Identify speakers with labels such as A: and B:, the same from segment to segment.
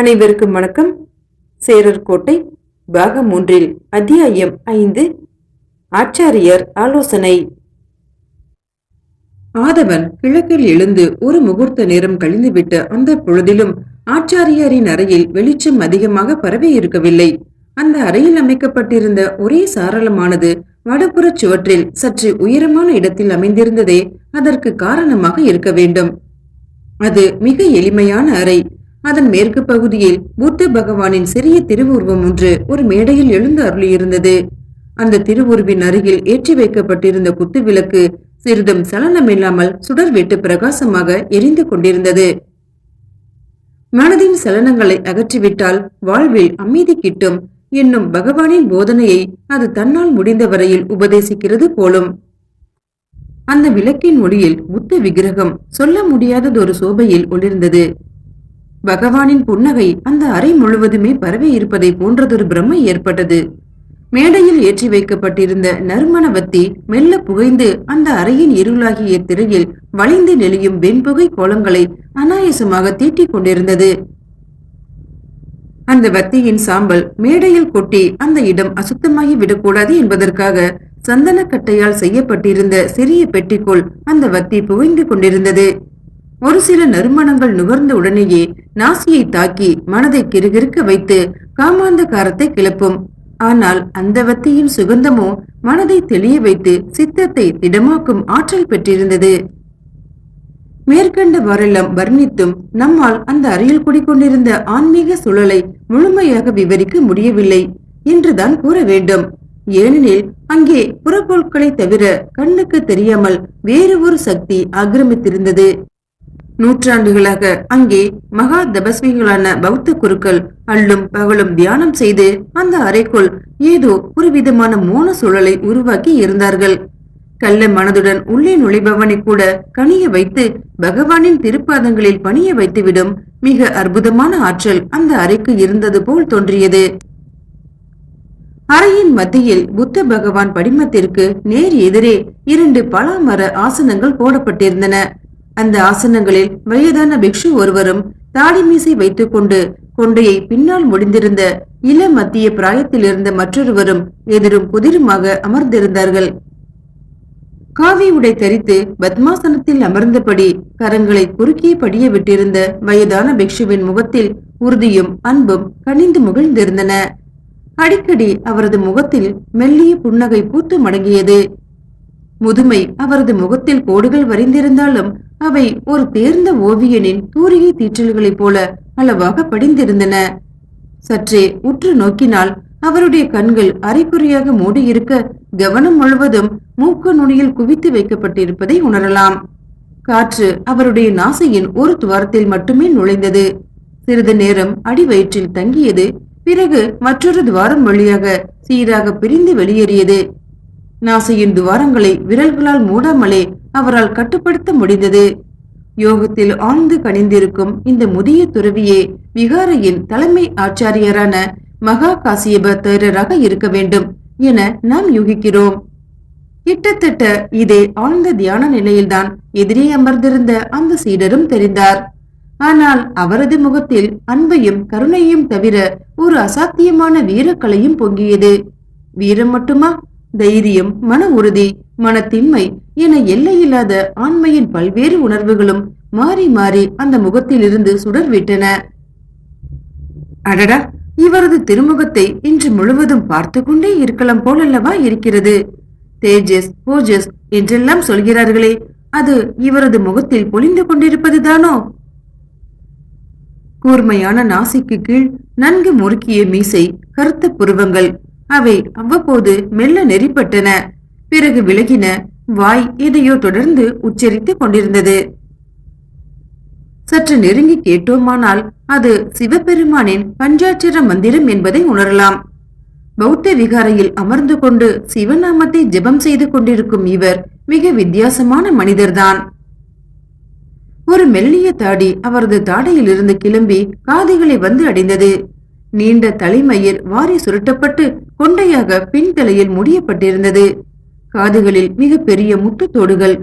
A: அனைவருக்கும் வணக்கம். சேரர் கோட்டை பாகம் மூன்றில் அத்தியாயம் ஐந்து ஆச்சாரியர் ஆலோசனை. ஆதவன் கிழக்கில் எழுந்து ஒரு முகூர்த்த நேரம் கழிந்துவிட்ட அந்த பொழுதிலும் ஆச்சாரியாரின் அறையில் வெளிச்சம் அதிகமாக பரவி இருக்கவில்லை. அந்த அறையில் அமைக்கப்பட்டிருந்த ஒரே சாரளமானது வடபுறச் சுவற்றில் சற்று உயரமான இடத்தில் அமைந்திருந்ததே அதற்கு காரணமாக இருக்க வேண்டும். அது மிக எளிமையான அறை. அதன் மேற்கு பகுதியில் புத்த பகவானின் சிறிய திருவுருவம் ஒன்று ஒரு மேடையில் எழுந்து அருளியிருந்தது. அந்த திருவுருவின் அருகில் ஏற்றி வைக்கப்பட்டிருந்த குத்து விளக்கு சிறிதும் சலனமில்லாமல் சுடர் வெட்டு பிரகாசமாக எரிந்து கொண்டிருந்தது. மனதின் சலனங்களை அகற்றிவிட்டால் வாழ்வில் அமைதி கிட்டும் என்னும் பகவானின் போதனையை அது தன்னால் முடிந்த வரையில் உபதேசிக்கிறது போலும். அந்த விளக்கின் ஒளியில் புத்த விக்கிரகம் சொல்ல முடியாததொரு சோபையில் ஒளிர்ந்தது. பகவானின் புன்னகை அந்த அறை முழுவதுமே பரவி இருப்பதை போன்றதொரு பிரம்மை ஏற்பட்டது. மேடையில் ஏற்றி வைக்கப்பட்டிருந்த நறுமணவத்தி மெல்ல புகைந்து அந்த அறையின் இருளாகிய திரையில் வளைந்து நெளியும் வெண்புகை கோலங்களை அனாயசமாக தீட்டிக் கொண்டிருந்தது. அந்த வத்தியின் சாம்பல் மேடையில் கொட்டி அந்த இடம் அசுத்தமாகி விடக்கூடாது என்பதற்காக சந்தனக்கட்டையால் செய்யப்பட்டிருந்த சிறிய பெட்டிக்குள் அந்த வத்தி புகைந்து கொண்டிருந்தது. ஒரு சில நறுமணங்கள் நுகர்ந்த உடனேயே நாசியை தாக்கி மனதை கிருகிருக்க வைத்து காமாந்தகாரத்தை கிளப்பும். ஆனால் அந்த வத்தியின் சுகந்தமோ மனதை தெளிய வைத்து சித்தத்தை திடமாக்கும் ஆற்றல் பெற்றிருந்தது. மேற்கண்டவாறெல்லாம் வர்ணித்தும் நம்மால் அந்த அறையில் குடிக்கொண்டிருந்த ஆன்மீக சூழலை முழுமையாக விவரிக்க முடியவில்லை என்றுதான் கூற வேண்டும். ஏனெனில் அங்கே புறப்பொருட்களை தவிர கண்ணுக்கு தெரியாமல் வேறு ஒரு சக்தி ஆக்கிரமித்திருந்தது. நூற்றாண்டுகளாக அங்கே மகா தபஸ்விகளான பௌத்த குருக்கள் அள்ளும் பகலும் தியானம் செய்து அந்த அறைக்குள் ஏதோ ஒரு விதமான மோன சூழலை உருவாக்கி இருந்தார்கள். கள்ள மனதுடன் உள்ளே நுழைபவனை கூட கனிய வைத்து பகவானின் திருப்பாதங்களில் பணிய வைத்துவிடும் மிக அற்புதமான ஆற்றல் அந்த அறைக்கு இருந்தது போல் தோன்றியது. அறையின் மத்தியில் புத்த பகவான் படிமத்திற்கு நேர் எதிரே இரண்டு பலாமர ஆசனங்கள் போடப்பட்டிருந்தன. அந்த ஆசனங்களில் வயதான பிக்ஷு ஒருவரும் தாடி மீசை வைத்துக் கொண்டு கொண்டையை பின்னால் முடிந்திருந்த இள மத்திய பிராயத்தில் இருந்த மற்றொருவரும் எதிரும் குதிருமாக அமர்ந்திருந்தார்கள். காவி உடை தரித்து பத்மாசனத்தில் அமர்ந்தபடி கரங்களை குறுக்கிய படிய விட்டிருந்த வயதான பிக்ஷுவின் முகத்தில் உறுதியும் அன்பும் கனிந்து முகிழ்ந்திருந்தன. அடிக்கடி அவரது முகத்தில் மெல்லிய புன்னகை பூத்து மடங்கியது. முதுமை அவரது முகத்தில் கோடுகள் வரைந்திருந்தாலும் அவை ஒரு தேர்ந்த ஓவியனின் தூரிகை தீற்றல்களைப் போல அளவாக படிந்திருந்தன. சற்றே உற்று நோக்கினால் அவருடைய கண்கள் அரைக்குறையாக மூடியிருக்க கவனம் முழுவதும் மூக்க நுனியில் குவித்து வைக்கப்பட்டிருப்பதை உணரலாம். காற்று அவருடைய நாசையின் ஒரு துவாரத்தில் மட்டுமே நுழைந்தது. சிறிது நேரம் அடி வயிற்றில் தங்கியது. பிறகு மற்றொரு துவாரம் வழியாக சீராக பிரிந்து வெளியேறியது. நாசையின் துவாரங்களை விரல்களால் மூடாமலே அவரால் கட்டுப்படுத்த முடிந்தது. யோகத்தில் ஆழ்ந்து கணிந்திருக்கும் இந்த முதிய துறவியே விகாரையின் தலைமை ஆச்சாரியரான மகா காசியப தேரராக இருக்க வேண்டும் என நாம் யூகிக்கிறோம். கிட்டத்தட்ட இதே ஆழ்ந்த தியான நிலையில்தான் எதிரே அமர்ந்திருந்த அந்த சீடரும் தெரிந்தார். ஆனால் அவரது முகத்தில் அன்பையும் கருணையும் தவிர ஒரு அசாத்தியமான வீரக்கலையும் பொங்கியது. வீரம் மட்டுமா? தைரியம் மன உறுதி மனத்தின்மை என எல்லையில்லாத ஆண்மையின் பல்வேறு உணர்வுகளும் மாறி மாறி அந்த முகத்திலிருந்து சுடர்விட்டன. அடடா! இவரது திருமுகத்தை இன்று முழுவதும் பார்த்து கொண்டே இருக்கலாம் போலல்லவா இருக்கிறது. தேஜஸ் ஓஜஸ் என்றெல்லாம் சொல்கிறார்களே அது இவரது முகத்தில் பொழிந்து கொண்டிருப்பதுதானோ கூர்மையான நாசிக்கு கீழ் நன்கு முறுக்கிய மீசை கருத்த புருவங்கள் அவை அவ்வப்போது மெல்ல நெறிப்பட்டன. பிறகு விலகின. வாய் எதையோ தொடர்ந்து உச்சரித்துக் கொண்டிருந்தது. சற்று நெருங்கி கேட்டோமானால் அது சிவபெருமானின் பஞ்சாட்சர மந்திரம் என்பதை உணரலாம். பௌத்த விகாரையில் அமர்ந்து கொண்டு சிவநாமத்தை ஜெபம் செய்து கொண்டிருக்கும் இவர் மிக வித்தியாசமான மனிதர்தான். ஒரு மெல்லிய தாடி அவரது தாடையில் இருந்து கிளம்பி காதுகளை வந்து அடைந்தது. நீண்ட தலைமயிர் வாரி சுருட்டப்பட்டு கொண்டையாக பின்தலையில் முடியப்பட்டிருந்தது. காதுகளில் மிக பெரிய முத்துத்தோடுகள்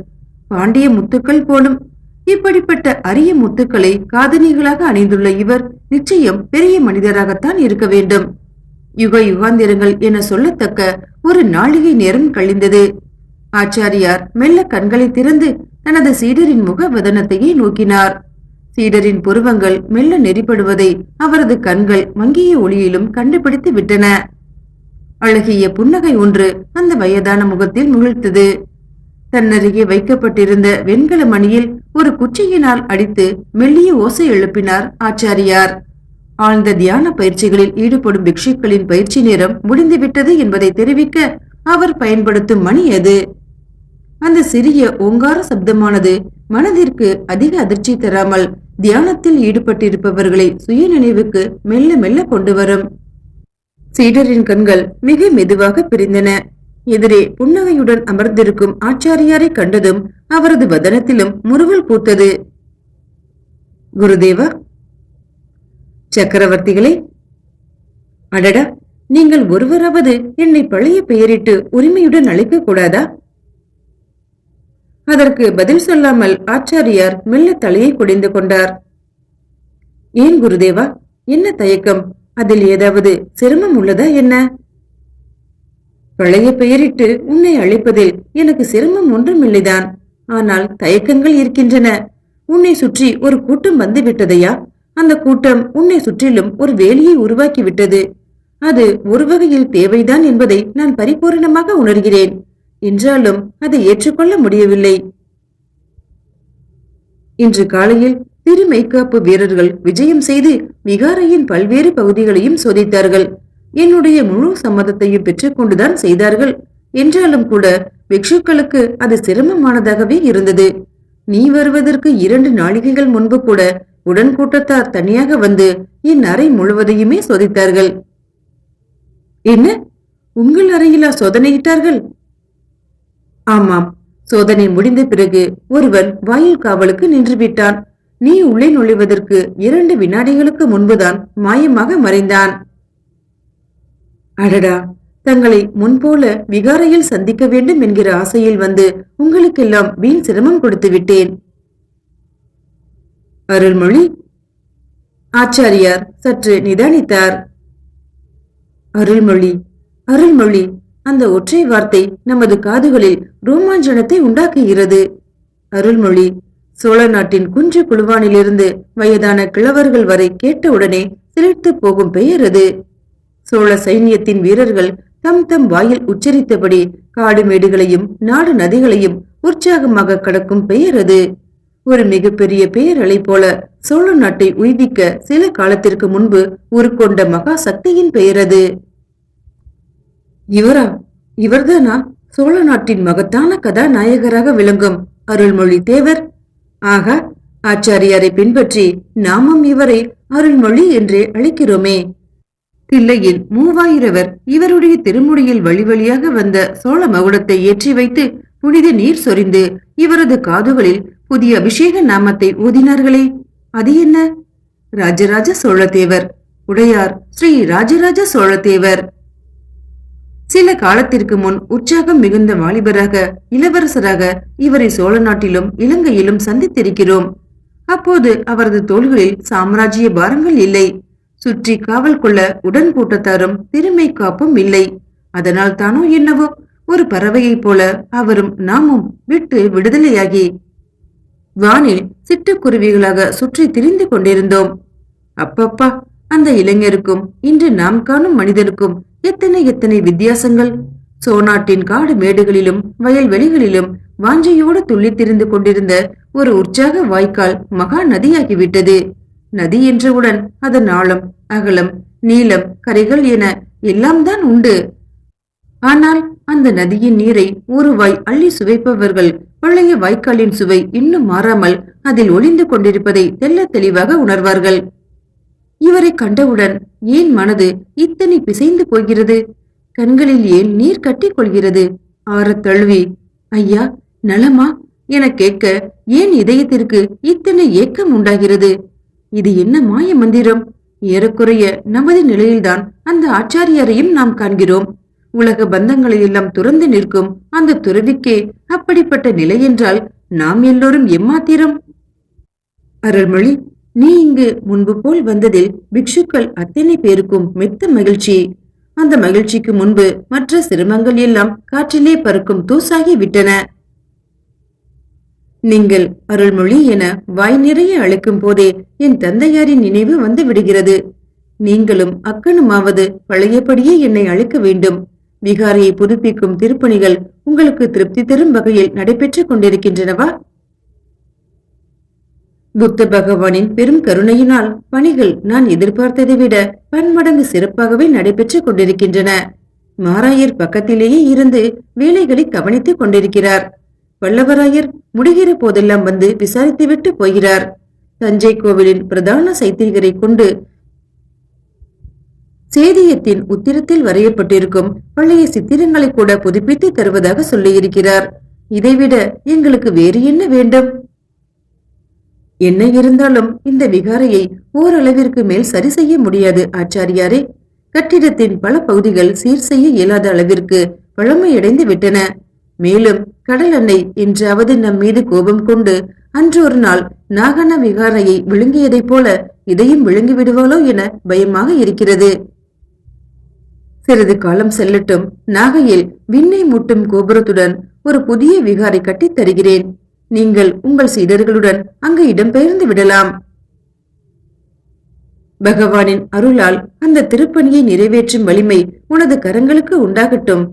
A: பாண்டிய முத்துக்கள் போலும் இப்படிப்பட்ட அரிய முத்துக்களை காதணிகளாக அணிந்துள்ள இவர் நிச்சயம் பெரிய மனிதராகத்தான் இருக்க வேண்டும். யுக யுகாந்திரங்கள் என சொல்லத்தக்க ஒரு நாளிகை நேரம் கழிந்தது. ஆச்சாரியார் மெல்ல கண்களை திறந்து தனது சீடரின் முக வதனத்தையே நோக்கினார். சீடரின் புருவங்கள் மெல்ல நெறிப்படுவதை அவரது கண்கள் மங்கிய ஒளியிலும் கண்டுபிடித்து விட்டன. அழகிய புன்னகை ஒன்று அந்த வயதான முகத்தில் முகிழ்த்தது. தன்னருகே வைக்கப்பட்டிருந்த வெண்கல மணியில் ஒரு குச்சியினால் அடித்து மெல்லிய ஓசை எழுப்பினார் ஆச்சாரியார். ஆழ்ந்த தியான பயிற்சிகளில் ஈடுபடும் பிக்ஷுக்களின் பயிற்சி நேரம் முடிந்துவிட்டது என்பதை தெரிவிக்க அவர் பயன்படுத்தும் மணி அது அந்த சிறிய ஓங்கார சப்தமானது மனதிற்கு அதிக அதிர்ச்சி தராமல் தியானத்தில் ஈடுபட்டிருப்பவர்களை சுய நினைவுக்கு மெல்ல மெல்ல கொண்டு வரும். சீடரின் கண்கள் மிக மெதுவாக பிரிந்தன. எதிரே புன்னகையுடன் அமர்ந்திருக்கும் ஆச்சாரியாரை கண்டதும் அவரது வதனத்திலும் முறுவல் பூத்தது. குருதேவா சக்கரவர்த்திகளே அடடா நீங்கள் ஒருவராவது என்னை பழைய பெயரிட்டு உரிமையுடன் அழைக்க கூடாதா அதற்கு பதில் சொல்லாமல் ஆச்சாரியார் மெல்ல தலையை குடைந்து கொண்டார். ஏன் குருதேவா என்ன தயக்கம்? அதில் ஏதாவது சிரமம் உள்ளதா என்ன? பழைய பெயரிட்டு உன்னை அழைப்பதில் எனக்கு சிரமம் ஒன்றுமில்லைதான் ஆனால் தயக்கங்கள் இருக்கின்றன. உன்னை சுற்றி ஒரு கூட்டம் வந்து விட்டதையா? அந்த கூட்டம் உன்னை சுற்றிலும் ஒரு வேலியை உருவாக்கி விட்டது. அது ஒரு வகையில் தேவைதான் என்பதை நான் பரிபூரணமாக உணர்கிறேன். என்றாலும் அதை ஏற்றுக்கொள்ள முடியவில்லை. இன்று காலையில் திருமெய்காப்பு வீரர்கள் விஜயம் செய்து விகாரையின் பல்வேறு பகுதிகளையும் சோதித்தார்கள். என்னுடைய முழு சம்மதத்தையும் பெற்றுக்கொண்டுதான் செய்தார்கள். என்றாலும் கூட பிக்ஷுக்களுக்கு அது சிரமமானதாகவே இருந்தது. நீ வருவதற்கு இரண்டு நாளிகைகள் முன்பு கூட உடன் கூட்டத்தார் தனியாக வந்து என் அறை முழுவதையுமே சோதித்தார்கள். என்ன? உங்கள் அறையிலா சோதனையிட்டார்கள்? ஆமாம். சோதனை முடிந்த பிறகு ஒருவன் வாயில் காவலுக்கு நின்று விட்டான் நீ உள்ளே நுழைவதற்கு இரண்டு வினாடிகளுக்கு முன்புதான் மாயமாக மறைந்தான். அடடா! தங்களை முன்போல விகாரையில் சந்திக்க வேண்டும் என்கிற ஆசையில் வந்து உங்களுக்கெல்லாம் வீண் சிரமம் கொடுத்து விட்டேன். அருள்மொழி! ஆச்சாரியார் சற்று நிதானித்தார். அருள்மொழி! அருள்மொழி! அந்த ஒற்றை வார்த்தை நமது காதுகளில் ரோமாஞ்சனத்தை உண்டாக்குகிறது. அருள்மொழி! சோழ நாட்டின் குன்று குழுவானிலிருந்து வயதான கிழவர்கள் வரை கேட்டவுடனே சிலிர்த்து போகும் பெயர் அது. சோழ சைன்யத்தின் வீரர்கள் தம் தம் வாயில் உச்சரித்தபடி காடு மேடுகளையும் நாடு நதிகளையும் உற்சாகமாக கடக்கும் பெயர் அது. ஒரு மிகப்பெரிய பேரலை போல சோழ நாட்டை உய்விக்க சில காலத்திற்கு முன்பு உருக்கொண்ட மகா சக்தியின் பெயர் அது. இவரா? இவர்தானா? சோழ நாட்டின் மகத்தான கதாநாயகராக விளங்கும் அருள்மொழி தேவர் ஆகா ஆச்சாரியாரை பின்பற்றி நாமும் இவரை அருள்மொழி என்றே அழைக்கிறோமே. தில்லையில் மூவாயிரவர் இவருடைய திருமுடியில் வழி வழியாக வந்த சோழ மகுடத்தை ஏற்றி வைத்து புனித நீர் சொரிந்து இவரது காதுகளில் புதிய அபிஷேக நாமத்தை ஊதினார்களே. அது என்ன? ராஜராஜ சோழதேவர் உடையார் ஸ்ரீ ராஜராஜ சோழதேவர் சில காலத்திற்கு முன் உற்சாகம் மிகுந்த வாலிபராக இளவரசராக இவரை சோழ நாட்டிலும் இலங்கையிலும் சந்தித்திருக்கிறோம். அப்போது அவரது தோள்களில் சாம்ராஜ்ய பாரங்கள் இல்லை. சுற்றி காவல் கொள்ள உடன் கூட்டத்தாரும் திருமை காப்பும் இல்லை. அதனால் தானோ என்னவோ ஒரு பறவையைப் போல அவரும் நாமும் விட்டு விடுதலையாகி வானில் சிட்டுக்குருவிகளாக சுற்றி திரிந்து கொண்டிருந்தோம். அப்பப்பா அந்த இளைஞருக்கும் இன்று நாம் காணும் மனிதனுக்கும் எத்தனை எத்தனை வித்தியாசங்கள். சோனாட்டின் காடு மேடுகளிலும் வயல்வெளிகளிலும் வாஞ்சையோடு துள்ளித்திருந்து கொண்டிருந்த ஒரு உற்சாக வாய்க்கால் மகா நதியாகிவிட்டது. நதி என்றவுடன் அதன் ஆழம் அகலம் நீளம் கரைகள் என எல்லாம் தான் உண்டு. ஆனால் அந்த நதியின் நீரை ஒரு வாய் அள்ளி சுவைப்பவர்கள் பழைய வாய்க்காலின் சுவை இன்னும் மாறாமல் அதில் ஒளிந்து கொண்டிருப்பதை தெல்ல தெளிவாக உணர்வார்கள். இவரை கண்டவுடன் ஏன் மனது இத்தனை பிசைந்து போகிறது? கண்களில் ஏன் நீர் கட்டிக் கொள்கிறது? ஆறத் தழுவி ஐயா நலமா? என கேட்க ஏன் இதயத்திற்கு இத்தனை ஏக்கம் உண்டாகிறது? இது என்ன மாய மந்திரம்? ஏறக்குறைய நமது நிலையில்தான் அந்த ஆச்சாரியரையும் நாம் காண்கிறோம். உலக பந்தங்களை எல்லாம் துறந்து நிற்கும் அந்த துறவிக்கே அப்படிப்பட்ட நிலை என்றால் நாம் எல்லோரும் எம்மாத்திரம்? அருள்மொழி நீ இங்கு முன்பு போல் வந்ததில் பிக்ஷுக்கள் அத்தனை பேருக்கும் மெத்த மகிழ்ச்சி. அந்த மகிழ்ச்சிக்கு முன்பு மற்ற சிரமங்கள் எல்லாம் காற்றிலே பறக்கும் தூசாகி விட்டன. நீங்கள் அருள்மொழி என வாய் நிறைய அழைக்கும் போதே என் தந்தையாரின் நினைவு வந்து விடுகிறது. நீங்களும் அக்கனுமாவது பழையபடியே என்னை அழைக்க வேண்டும். விகாரியை புதுப்பிக்கும் திருப்பணிகள் உங்களுக்கு திருப்தி தரும் வகையில் நடைபெற்றுக் கொண்டிருக்கின்றனவா? புத்த பகவானின் பெரும் கருணையினால் பணிகள் நான் எதிர்பார்த்ததை விட பன்மடங்கு சிறப்பாகவே நடைபெற்றுக் கொண்டிருக்கின்றன. மாராயர் பக்கத்திலேயே இருந்து வேலைகளை கவனித்துக் கொண்டிருக்கிறார். வல்லவராயர் முடிகிற போதெல்லாம் வந்து விசாரித்துவிட்டு போகிறார். தஞ்சை கோவிலின் பிரதான சைத்திரிகரை கொண்டு சேதியத்தின் உத்திரத்தில் வரையப்பட்டிருக்கும் பழைய சித்திரங்களை கூட புதுப்பித்து தருவதாக சொல்லியிருக்கிறார். இதைவிட எங்களுக்கு வேறு என்ன வேண்டும்? என்ன இருந்தாலும் இந்த விகாரையை ஓரளவிற்கு மேல் சரி செய்ய முடியாது ஆச்சாரியாரே. கட்டிடத்தின் பல பகுதிகள் சீர் செய்ய இயலாத அளவிற்கு பழமையடைந்து விட்டன. மேலும் கடல் அன்னை என்றாவது நம் மீது கோபம் கொண்டு அன்று ஒரு நாள் நாகன விகாரையை விழுங்கியதைப் போல இதையும் விழுங்கி விடுவாளோ என பயமாக இருக்கிறது. சிறிது காலம் செல்லட்டும் நாகையில் விண்ணை முட்டும் கோபுரத்துடன் ஒரு புதிய விகாரை கட்டித் தருகிறேன். நீங்கள் உங்கள் சீடர்களுடன் அங்கு இடம்பெயர்ந்து விடலாம். பகவானின் அருளால் அந்த திருப்பணியை நிறைவேற்றும் வலிமை உனது கரங்களுக்கு உண்டாகட்டும்.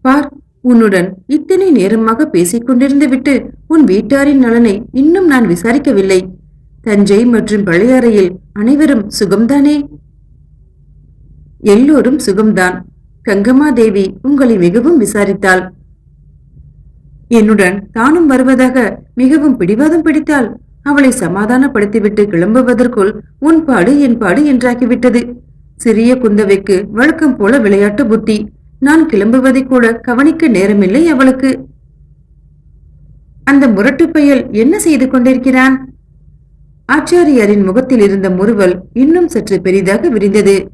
A: பார் உன்னுடன் இத்தனை நேரமாக பேசிக் கொண்டிருந்து விட்டு உன் வீட்டாரின் நலனை இன்னும் நான் விசாரிக்கவில்லை. தஞ்சை மற்றும் பழையாறையில் அனைவரும் சுகம்தானே? எல்லோரும் சுகம்தான். கங்கமாதேவி உங்களை மிகவும் விசாரித்தாள். என்னுடன் தானும் வருவதாக மிகவும் பிடிவாதம் பிடித்தாள். அவளை சமாதானப்படுத்திவிட்டு கிளம்புவதற்குள் உன் பாடு என் பாடு என்றாகிவிட்டது. சிறிய குந்தவைக்கு வழக்கம் போல விளையாட்டு புத்தி. நான் கிளம்புவதை கூட கவனிக்க நேரமில்லை அவளுக்கு. அந்த முரட்டு பயல் என்ன செய்து கொண்டிருக்கிறான்? ஆச்சாரியாரின் முகத்தில் இருந்த முறுவல் இன்னும் சற்று பெரிதாக விரிந்தது.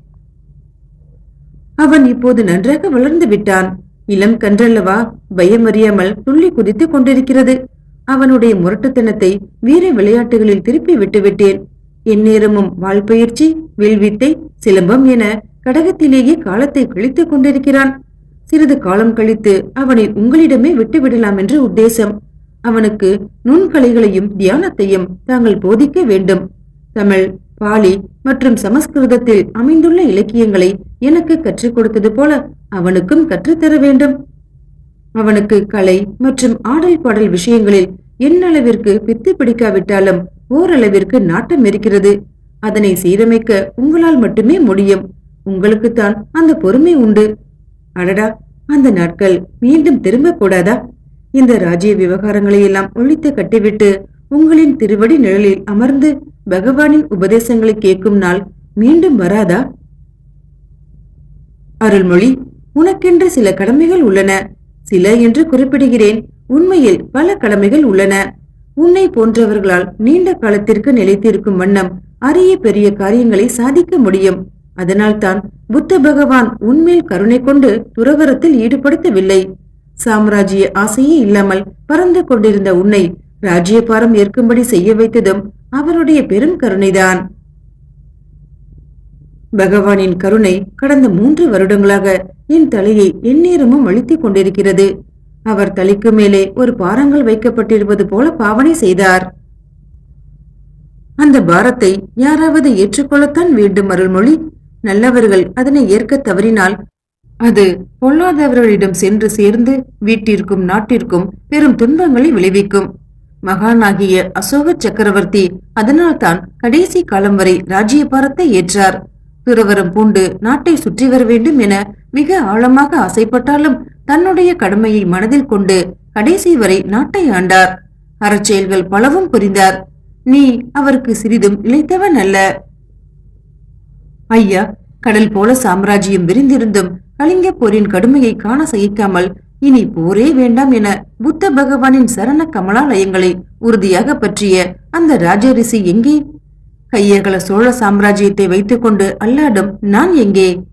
A: அவன் இப்போது நன்றாக வளர்ந்து விட்டான். இளம் கன்றல்லவா பயமறியாமல் துள்ளி குதித்துக் கொண்டிருக்கிறது. அவனுடைய முரட்டுத்தனத்தை வீர விளையாட்டுகளில் திருப்பி விட்டுவிட்டேன். எந்நேரமும் வாழ்பயிற்சி வில்வித்தை சிலம்பம் என கடகத்திலேயே காலத்தை கழித்துக் கொண்டிருக்கிறான். சிறிது காலம் கழித்து அவனை உங்களிடமே விட்டுவிடலாம் என்று உத்தேசம். அவனுக்கு நுண்கலைகளையும் தியானத்தையும் தாங்கள் போதிக்க வேண்டும். தமிழ் பாலி மற்றும் சமஸ்கிருதத்தில் அமைந்துள்ள இலக்கியங்களை எனக்கு கற்றுக் கொடுத்தது போல அவனுக்கும் கற்றுத்தர வேண்டும். அவனுக்கு கலை மற்றும் ஆடல் பாடல் விஷயங்களில் என்னளவிற்கு பித்து பிடிக்காவிட்டாலும் ஓரளவிற்கு நாட்டம் இருக்கிறது. அதனை சீரமைக்க உங்களால் மட்டுமே முடியும். உங்களுக்குத்தான் அந்த பொறுமை உண்டு. அடடா அந்த நாட்கள் மீண்டும் திரும்ப கூடாதா? இந்த ராஜ்ய விவகாரங்களை எல்லாம் ஒழித்து கட்டிவிட்டு உங்களின் திருவடி நிழலில் அமர்ந்து பகவானின் உபதேசங்களை கேட்கும் நாள் மீண்டும் வராதா? அருள்மொழி உனக்கென்று சில கடமைகள் உள்ளன. சில என்று குறிப்பிடுகிறேன். உண்மையில் பல கடமைகள் உள்ளன. உன்னை போன்றவர்களால் நீண்ட காலத்திற்கு நிலைத்திருக்கும் வண்ணம் அரிய பெரிய காரியங்களை சாதிக்க முடியும். அதனால்தான் புத்த பகவான் உன்மேல் கருணை கொண்டு துறவரத்தில் ஈடுபடுத்தவில்லை. சாம்ராஜ்ய ஆசையே இல்லாமல் பறந்து கொண்டிருந்த உன்னை ராஜ்யபாரம் ஏற்கும்படி செய்ய வைத்ததும் அவருடைய பெரும் கருணைதான். பகவானின் கருணை கடந்த மூன்று வருடங்களாக என் தலையை எந்நேரமும் அழித்துக் கொண்டிருக்கிறது. அவர் தலைக்கு மேலே ஒரு பாரங்கள் வைக்கப்பட்டிருப்பது போல பாவனை செய்தார். அந்த பாரத்தை யாராவது ஏற்றுக்கொள்ளத்தான் வேண்டும் அருள்மொழி. நல்லவர்கள் அதனை ஏற்க தவறினால் அது பொல்லாதவர்களிடம் சென்று சேர்ந்து வீட்டிற்கும் நாட்டிற்கும் பெரும் துன்பங்களை விளைவிக்கும். மகானாகிய அசோக சக்கரவர்த்தி அதனால்தான் கடைசி காலம் வரை ராஜ்யபாரத்தை ஏற்றார். துறவரம் பூண்டு நாட்டை சுற்றி வர வேண்டும் என மிக ஆழமாக ஆசைப்பட்டாலும் தன்னுடைய கடமையை மனதில் கொண்டு கடைசி வரை நாட்டை ஆண்டார். அறச்செயல்கள் பலவும் புரிந்தார். நீ அவருக்கு சிறிதும் இழைத்தவன் அல்ல. ஐயா கடல் போல சாம்ராஜ்யம் விரிந்திருந்தும் கலிங்க போரின் கடுமையை காண சகிக்காமல் இனி போரே வேண்டாம் என புத்த பகவானின் சரண கமலாலயங்களை உறுதியாக பற்றிய அந்த ராஜரிசி எங்கே? கையகல சோழ சாம்ராஜ்யத்தை வைத்துக்கொண்டு அல்லாடும் நான் எங்கே?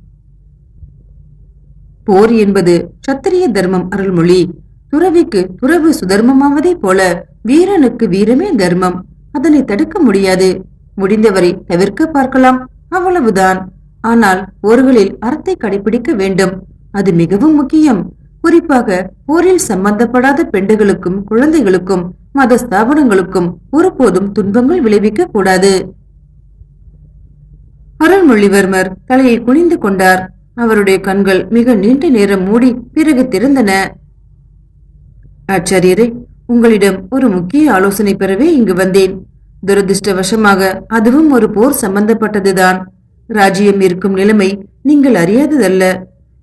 A: போர் என்பது சத்திரிய தர்மம் அருள்மொழி. துறவிக்கு துறவு சுதர்மமாவதை போல வீரனுக்கு வீரமே தர்மம். அதனை தடுக்க முடியாது. முடிந்தவரை தவிர்க்க பார்க்கலாம். அவ்வளவுதான். ஆனால் போர்களில் அறத்தை கடைபிடிக்க வேண்டும். அது மிகவும் முக்கியம். குறிப்பாக போரில் சம்பந்தப்படாத பெண்டுகளுக்கும் குழந்தைகளுக்கும் மத ஸ்தாபனங்களுக்கும் ஒருபோதும் துன்பங்கள் விளைவிக்க கூடாது. அருள்மொழிவர்மர் தலையை குனிந்து கொண்டார். அவருடைய கண்கள் மிக நீண்ட நேரம் மூடி பிறகு திறந்தன. ஆச்சாரியரே உங்களிடம் ஒரு முக்கிய ஆலோசனை பெறவே இங்கு வந்தேன். துரதிருஷ்டவசமாக அதுவும் ஒரு போர் சம்பந்தப்பட்டதுதான். ராஜ்யம் இருக்கும் நிலைமை நீங்கள் அறியாததல்ல.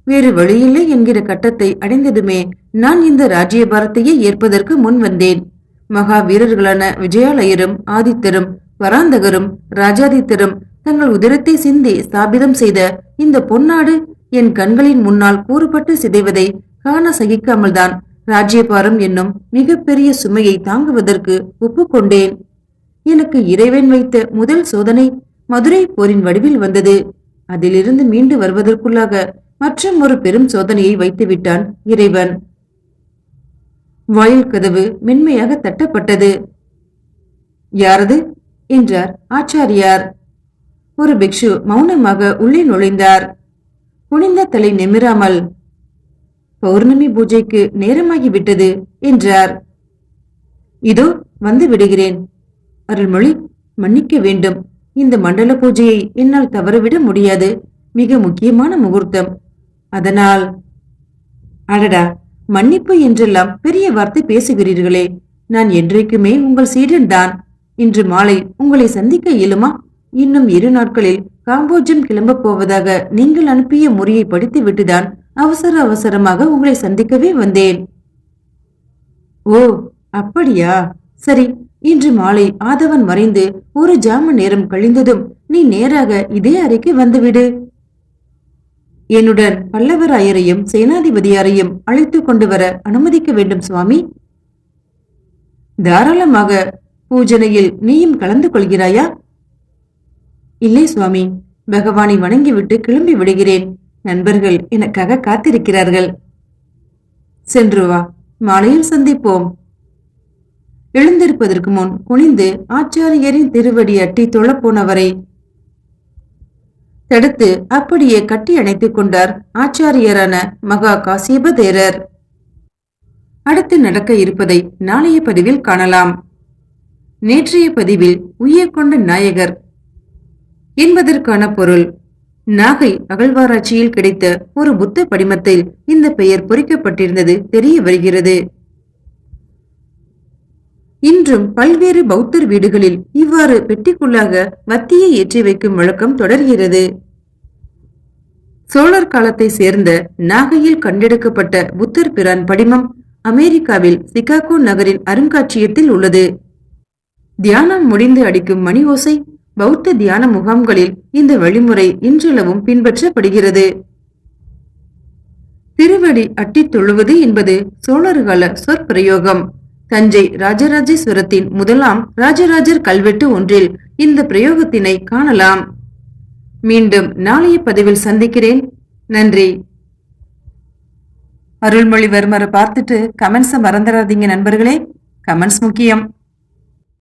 A: வேறு வழியில்லை என்கிற கட்டத்தை அடைந்ததுமே நான் இந்த ராஜ்யபாரத்தையே ஏற்பதற்கு முன் வந்தேன். மகா வீரர்களான விஜயாலயரும் ஆதித்தரும் பராந்தகரும் ராஜாதித்தரும் தங்கள் உதிரத்தை சிந்தி ஸ்தாபிதம் செய்த இந்த பொன்னாடு என் கண்களின் முன்னால் கூறுபட்டு சிதைவதை காண சகிக்காமல்தான் ராஜ்யபாரம் என்னும் மிகப்பெரிய சுமையை தாங்குவதற்கு ஒப்புக்கொண்டேன். எனக்கு இறைவன் வைத்த முதல் சோதனை மதுரை போரின் வடிவில் வந்தது. அதிலிருந்து மீண்டு வருவதற்குள்ளாக மற்றும் ஒரு பெரும் சோதனையை வைத்து விட்டான் இறைவன். வாயில் கதவு மென்மையாக தட்டப்பட்டது. யாரது? என்றார் ஆச்சாரியார். ஒரு பிக்ஷு மௌனமாக உள்ளே நுழைந்தார். குனிந்த தலை நிமிராமல் பௌர்ணமி பூஜைக்கு நேரமாகிவிட்டது என்றார். இதோ வந்து விடுகிறேன். அருள்மொழி மன்னிக்க வேண்டும். இந்த மண்டல பூஜையை என்னால் தவறவிட முடியாது. மிக முக்கியமான முகூர்த்தம். அதனால் அடடா! மன்னிப்பு என்றெல்லாம் பெரிய வார்த்தை பேசுகிறீர்களே. நான் என்றைக்குமே உங்கள் சீடன் தான். இன்று மாலை உங்களை சந்திக்க இயலுமா? இன்னும் இரு நாட்களில் காம்போஜம் கிளம்பப் போவதாக நீங்கள் அனுப்பிய முறையை படித்து விட்டுதான் அவசர அவசரமாக உங்களை சந்திக்கவே வந்தேன். ஓ அப்படியா? சரி இன்று மாலை ஆதவன் மறைந்து ஒரு ஜாம நேரம் கழிந்ததும் நீ நேராக இதே அறைக்கு வந்துவிடு. என்னுடன் பல்லவராயரையும் சேனாதிபதியாரையும் அழைத்து கொண்டு வர அனுமதிக்க வேண்டும் சுவாமி. தாராளமாக பூஜனையில் நீயும் கலந்து கொள்கிறாயா? இல்லை சுவாமி பகவானை வணங்கிவிட்டு கிளம்பி விடுகிறேன். நண்பர்கள் எனக்காக காத்திருக்கிறார்கள். சென்று வா மாலையில் சந்திப்போம். எழுந்திருப்பதற்கு முன் குனிந்து ஆச்சாரியரின் திருவடி அட்டி தொழப்போனவரை. தடுத்து அப்படியே கட்டி அணைத்துக் கொண்டார் ஆச்சாரியரான மகா காசியப தேரர் அடுத்து நடக்க இருப்பதை நாளைய பதிவில் காணலாம். நேற்றைய பதிவில் உய்யக்கொண்ட நாயகர் என்பதற்கான பொருள். நாகை அகழ்வாராய்ச்சியில் கிடைத்த ஒரு புத்த படிமத்தில் இந்த பெயர் பொறிக்கப்பட்டிருந்தது தெரிய வருகிறது. இன்றும் பல்வேறு பௌத்தர் வீடுகளில் இவ்வாறு பெட்டிக்குள்ளாக வத்தியை ஏற்றி வைக்கும் வழக்கம் தொடர்கிறது. சோழர் காலத்தை சேர்ந்த நாகையில் கண்டெடுக்கப்பட்ட புத்தர் பிரான் படிமம் அமெரிக்காவில் சிகாகோ நகரின் அருங்காட்சியகத்தில் உள்ளது. தியானம் முடிந்து அடிக்கும் மணி ஓசை பௌத்த தியான முகாம்களில் இந்த வழிமுறை இன்றளவும் பின்பற்றப்படுகிறது. திருவடி அட்டித் தொழுவது என்பது சோழர்கால சொற்பிரயோகம். தஞ்சை ராஜராஜேஸ்வரத்தின் முதலாம் ராஜராஜர் கல்வெட்டு ஒன்றில் இந்த பிரயோகத்தினை காணலாம். மீண்டும் நாளைய பதிவில் சந்திக்கிறேன். நன்றி. அருள்மொழிவர்மரை பார்த்துட்டு கமெண்ட்ஸை மறந்துடாதீங்க நண்பர்களே. கமெண்ட்ஸ் முக்கியம்.